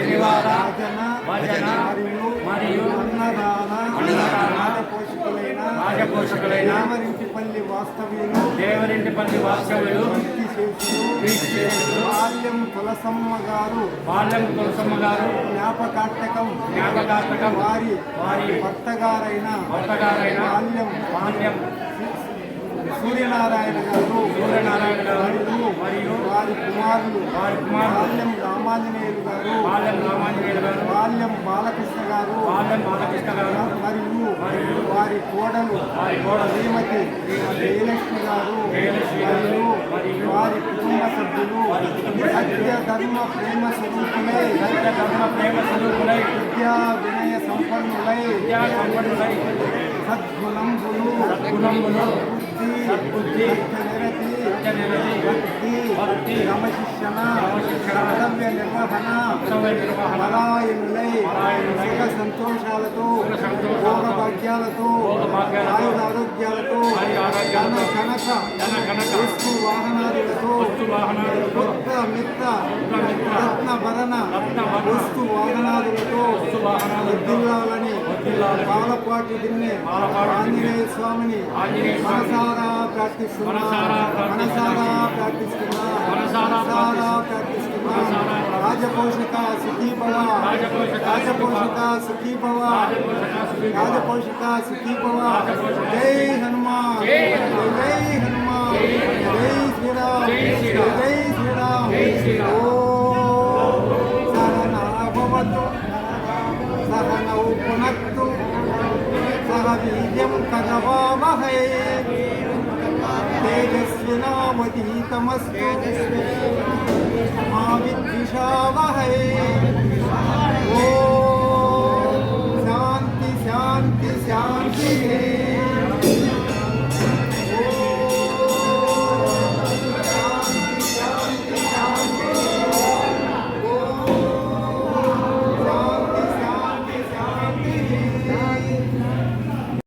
శనివార భజన మరియు అన్నదాన రాజపోషకులైన రాజపోషకులైన దేవరింటిపల్లి వాస్తవ్యులు దేవరింటిపల్లి వాస్తవ్యులు బాల్యం తులసమ్మ గారు పాలెం తులసమ్మ గారు జ్ఞాపకార్థకం జ్ఞాపకార్థకం వారి వారి భర్త గారైన భర్తగారైన బాల్యం పాండ్యం సూర్యనారాయణ గారు సూర్యనారాయణ గారు వారి కుమారులు వారి బాల్యం రామాంజనేయులు గారు పాలెం రామాంజనేయులు గారు బాల్యం బాలకృష్ణ గారు పాలెం బాలకృష్ణ గారు మరియు మరియు వారి కోడలు వారి కోడలు శ్రీమతి జయలక్ష్మి గారు మరియు వారి కుటుంబ సభ్యులు సత్య ధర్మ ప్రేమ స్వరూపులై సత్య ధర్మ ప్రేమ స్వరూపులై విద్యా వినయ సంపన్నులై విద్యా సంపన్నులై సద్గుణంబులు సద్గుణములు బుద్ధి సద్బుద్ధి భక్తి క్రమశిక్షణ కర్తవ్య నిర్వహణ సుఖ సంతోషాలతో భోగ భాగ్యాలతో ఆయుధ ఆరోగ్యాలతో ధన కనక వస్తు వాహనాదులతో పుత్ర మిత్ర రత్న భరణ వస్తు వాహనాదులతో దిన్నే ఆంజనేయ స్వామిని మనసారా ప్రార్థిస్తున్నా. మనసారా ప్రార్థిస్తున్నా. మనసారా ప్రార్థిస్తున్నా. రాజపోషక సుఖీ భవ రాజపోషక రాజపోషక సుఖీ భవ రాజపోషక సుఖీ భవ జై హనుమాన్. జై హనుమాన్. జై శ్రీరామ్. జై శ్రీరామ్. ఓం సహనా భవతు సహనౌ పునత్తు సహ వీర్యం కరవామహై योजनावधीतमस्तु